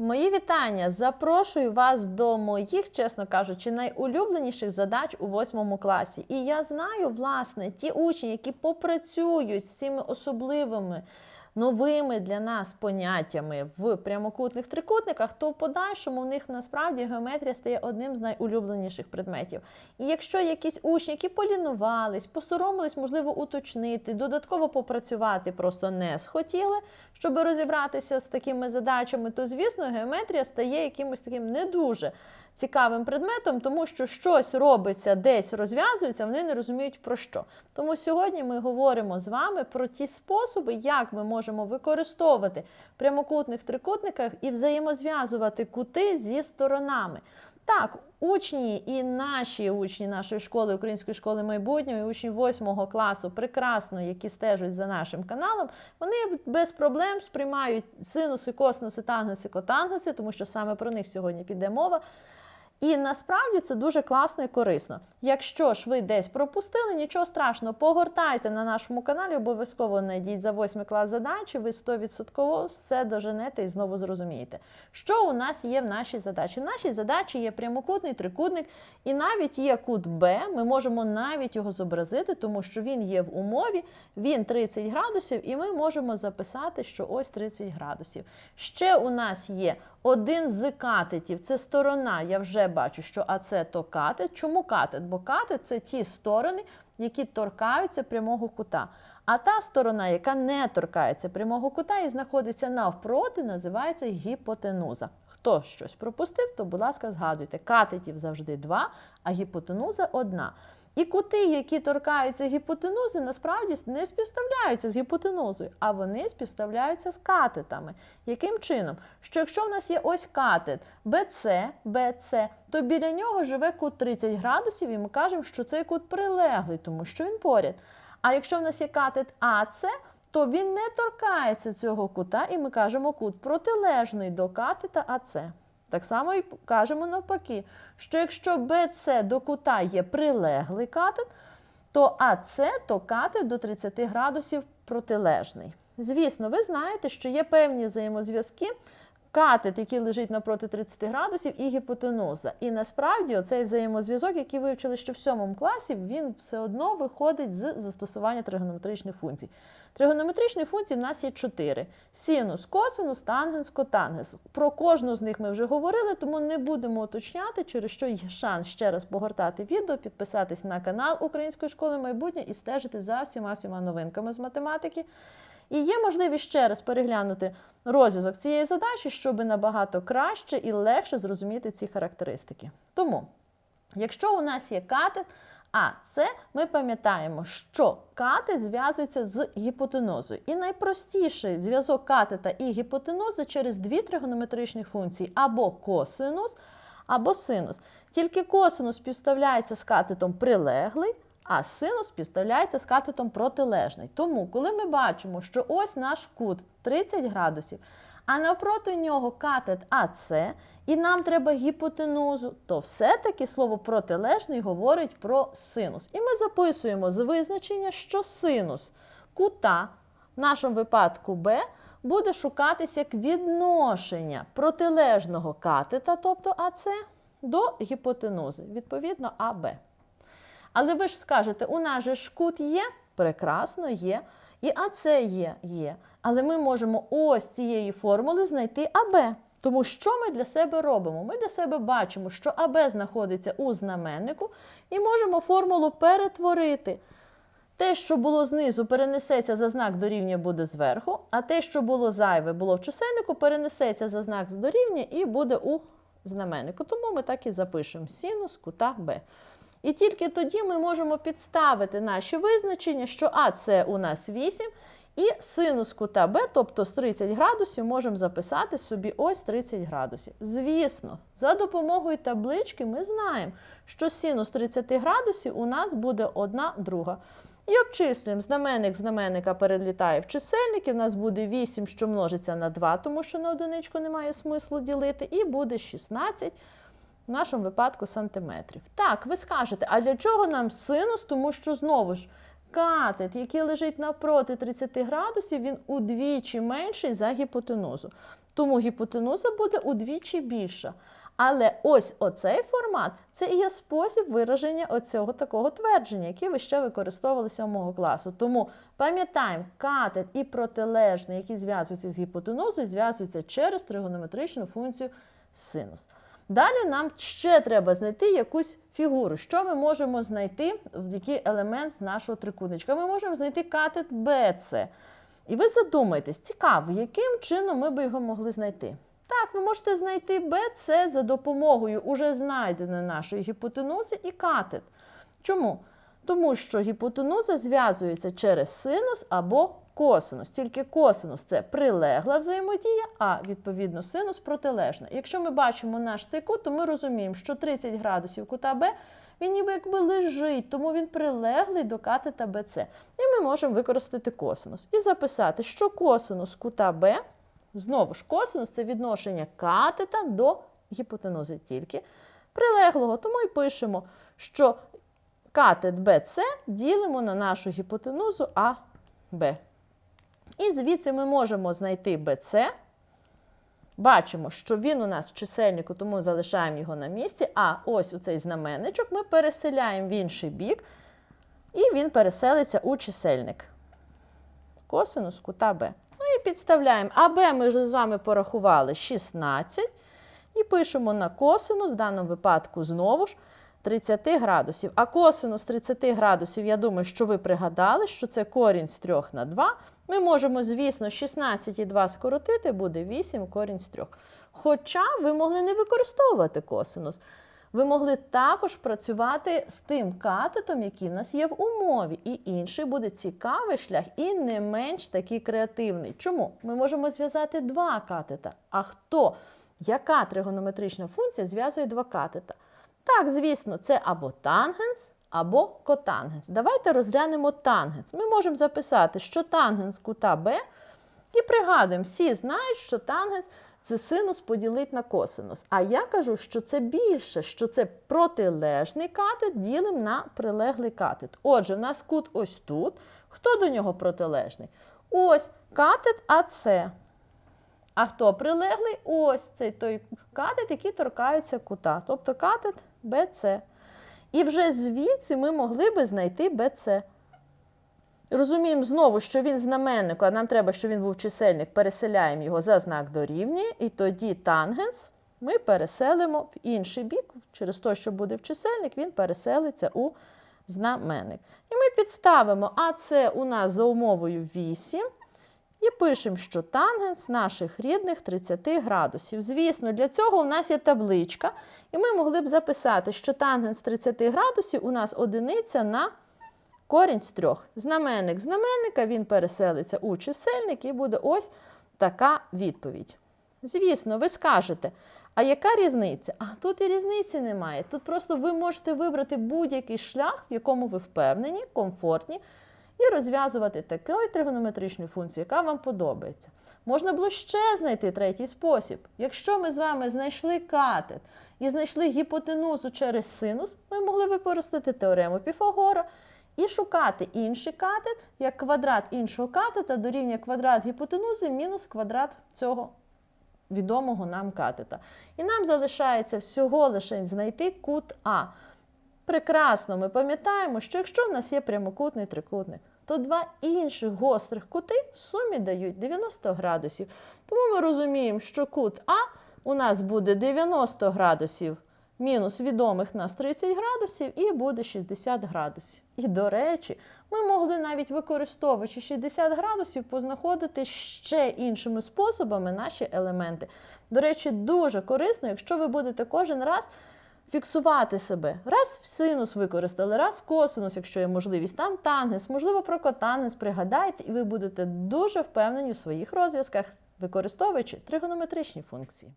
Мої вітання! Запрошую вас до моїх, чесно кажучи, найулюбленіших задач у восьмому класі. І я знаю, власне, ті учні, які попрацюють з цими особливими новими для нас поняттями в прямокутних трикутниках, то в подальшому в них насправді геометрія стає одним з найулюбленіших предметів. І якщо якісь учні, які полінувались, посоромились, можливо, уточнити, додатково попрацювати, просто не схотіли, щоб розібратися з такими задачами, то звісно, геометрія стає якимось таким не дуже цікавим предметом, тому що щось робиться, десь розв'язується, вони не розуміють про що. Тому сьогодні ми говоримо з вами про ті способи, як ми можемо використовувати в прямокутних трикутниках і взаємозв'язувати кути зі сторонами. Так, учні і наші учні нашої школи, української школи майбутнього, і учні 8 класу, прекрасно, які стежать за нашим каналом, вони без проблем сприймають синуси, косинуси, тангенси, котангенси, тому що саме про них сьогодні піде мова. І насправді це дуже класно і корисно. Якщо ж ви десь пропустили, нічого страшного, погортайте на нашому каналі, обов'язково знайдіть за 8 клас задачі, ви 100% все доженете і знову зрозумієте. Що у нас є в нашій задачі? В нашій задачі є прямокутний трикутник, і навіть є кут Б. Ми можемо навіть його зобразити, тому що він є в умові, він 30 градусів, і ми можемо записати, що ось 30 градусів. Ще у нас є один з катетів, це сторона, я вже бачу, що АЦ то катет. Чому катет? Бо катет це ті сторони, які торкаються прямого кута. А та сторона, яка не торкається прямого кута і знаходиться навпроти, називається гіпотенуза. Хто щось пропустив, то, будь ласка, згадуйте, катетів завжди два, а гіпотенуза одна. І кути, які торкаються гіпотенузи, насправді не співставляються з гіпотенузою, а вони співставляються з катетами. Яким чином? Що якщо в нас є ось катет BC, BC, то біля нього живе кут 30 градусів, і ми кажемо, що цей кут прилеглий, тому що він поряд. А якщо в нас є катет АЦ, то він не торкається цього кута, і ми кажемо кут протилежний до катета АЦ. Так само і кажемо навпаки, що якщо BC до кута є прилеглий катет, то АЦ то катет до 30 градусів протилежний. Звісно, ви знаєте, що є певні взаємозв'язки, катет, який лежить напроти 30 градусів, і гіпотенуза. І насправді оцей взаємозв'язок, який ви вчили ще в 7 класі, він все одно виходить з застосування тригонометричних функцій. Тригонометричні функції в нас є чотири: синус, косинус, тангенс, котангенс. Про кожну з них ми вже говорили, тому не будемо уточняти, через що є шанс ще раз погортати відео, підписатись на канал Української школи майбутнє і стежити за всіма всіма новинками з математики. І є можливість ще раз переглянути розв'язок цієї задачі, щоб набагато краще і легше зрозуміти ці характеристики. Тому, якщо у нас є катет, а це ми пам'ятаємо, що катет зв'язується з гіпотенузою. І найпростіший зв'язок катета і гіпотенузи через дві тригонометричні функції або косинус, або синус. Тільки косинус співставляється з катетом прилеглий, а синус співставляється з катетом протилежний. Тому, коли ми бачимо, що ось наш кут 30 градусів, а навпроти нього катет АС, і нам треба гіпотенузу, то все-таки слово протилежний говорить про синус. І ми записуємо з визначення, що синус кута, в нашому випадку Б, буде шукатися як відношення протилежного катета, тобто АС, до гіпотенузи, відповідно АБ. Але ви ж скажете, у нас же ж кут є, прекрасно є. І АЦ є, є. Але ми можемо ось цієї формули знайти АБ. Тому що ми для себе робимо? Ми для себе бачимо, що АБ знаходиться у знаменнику, і можемо формулу перетворити. Те, що було знизу, перенесеться за знак дорівнює буде зверху, а те, що було зайве, було в чисельнику, перенесеться за знак дорівнює і буде у знаменнику. Тому ми так і запишемо синус кута Б. І тільки тоді ми можемо підставити наші визначення, що А це у нас 8, і синус кута Б, тобто з 30 градусів, можемо записати собі ось 30 градусів. Звісно, за допомогою таблички ми знаємо, що синус 30 градусів у нас буде 1 друга. І обчислюємо, знаменник знаменника перелітає в чисельники, в нас буде 8, що множиться на 2, тому що на одиничку немає смислу ділити, і буде 16 в нашому випадку сантиметрів. Так, ви скажете, а для чого нам синус? Тому що знову ж катет, який лежить навпроти 30 градусів, він удвічі менший за гіпотенузу. Тому гіпотенуза буде удвічі більша. Але ось оцей формат це і є спосіб вираження оцього такого твердження, яке ви ще використовували 7 класу. Тому пам'ятаємо, катет і протилежний, які зв'язуються з гіпотенузою, зв'язуються через тригонометричну функцію синус. Далі нам ще треба знайти якусь фігуру. Що ми можемо знайти, в який елемент з нашого трикутничка? Ми можемо знайти катет BC. І ви задумаєтесь, цікаво, яким чином ми би його могли знайти? Так, ви можете знайти BC за допомогою уже знайденої нашої гіпотенузи і катет. Чому? Тому що гіпотенуза зв'язується через синус або косинус. Тільки косинус це прилегла взаємодія, а відповідно синус протилежна. Якщо ми бачимо наш цей кут, то ми розуміємо, що 30 градусів кута Б він ніби якби лежить, тому він прилеглий до катета BC. І ми можемо використати косинус. І записати, що косинус кута Б, знову ж косинус це відношення катета до гіпотенузи тільки прилеглого. Тому і пишемо, що катет BC ділимо на нашу гіпотенузу АБ. І звідси ми можемо знайти BC. Бачимо, що він у нас в чисельнику, тому залишаємо його на місці. А ось у цей знаменничок ми переселяємо в інший бік, і він переселиться у чисельник. Косинус кута Б. Ну і підставляємо. АБ ми вже з вами порахували 16. І пишемо на косинус, в даному випадку знову ж 30 градусів. А косинус 30 градусів, я думаю, що ви пригадали, що це корінь з 3 на 2. Ми можемо, звісно, 16 і 2 скоротити, буде 8 корінь з 3. Хоча ви могли не використовувати косинус. Ви могли також працювати з тим катетом, який в нас є в умові. І інший буде цікавий шлях і не менш такий креативний. Чому? Ми можемо зв'язати два катета. А хто? Яка тригонометрична функція зв'язує два катета? Так, звісно, це або тангенс, або котангенс. Давайте розглянемо тангенс. Ми можемо записати, що тангенс кута Б, і пригадуємо, всі знають, що тангенс це синус поділить на косинус. А я кажу, що це більше, що це протилежний катет ділимо на прилеглий катет. Отже, в нас кут ось тут. Хто до нього протилежний? Ось катет АС. А хто прилеглий? Ось цей той катет, який торкається кута, тобто катет BC. І вже звідси ми могли би знайти BC. Розуміємо знову, що він знаменник, а нам треба, щоб він був чисельник, переселяємо його за знак дорівнює, і тоді тангенс ми переселимо в інший бік. Через те, що буде в чисельник, він переселиться у знаменник. І ми підставимо, а у нас за умовою 8. І пишемо, що тангенс наших рідних 30 градусів. Звісно, для цього у нас є табличка, і ми могли б записати, що тангенс 30 градусів у нас одиниця на корінь з трьох. Знаменник знаменника, він переселиться у чисельник і буде ось така відповідь. Звісно, ви скажете, а яка різниця? А тут і різниці немає. Тут просто ви можете вибрати будь-який шлях, в якому ви впевнені, комфортні, і розв'язувати таку тригонометричну функцію, яка вам подобається. Можна було ще знайти третій спосіб. Якщо ми з вами знайшли катет і знайшли гіпотенузу через синус, ми могли використати теорему Піфагора і шукати інший катет, як квадрат іншого катета дорівнює квадрат гіпотенузи мінус квадрат цього відомого нам катета. І нам залишається всього лише знайти кут А. Прекрасно, ми пам'ятаємо, що якщо в нас є прямокутний трикутник, то два інших гострих кути в сумі дають 90 градусів. Тому ми розуміємо, що кут А у нас буде 90 градусів мінус відомих нас 30 градусів і буде 60 градусів. І, до речі, ми могли навіть використовуючи 60 градусів, познаходити ще іншими способами наші елементи. До речі, дуже корисно, якщо ви будете кожен раз фіксувати себе. Раз синус використали, раз косинус, якщо є можливість, там тангенс, можливо, про котангенс пригадайте, і ви будете дуже впевнені у своїх розв'язках, використовуючи тригонометричні функції.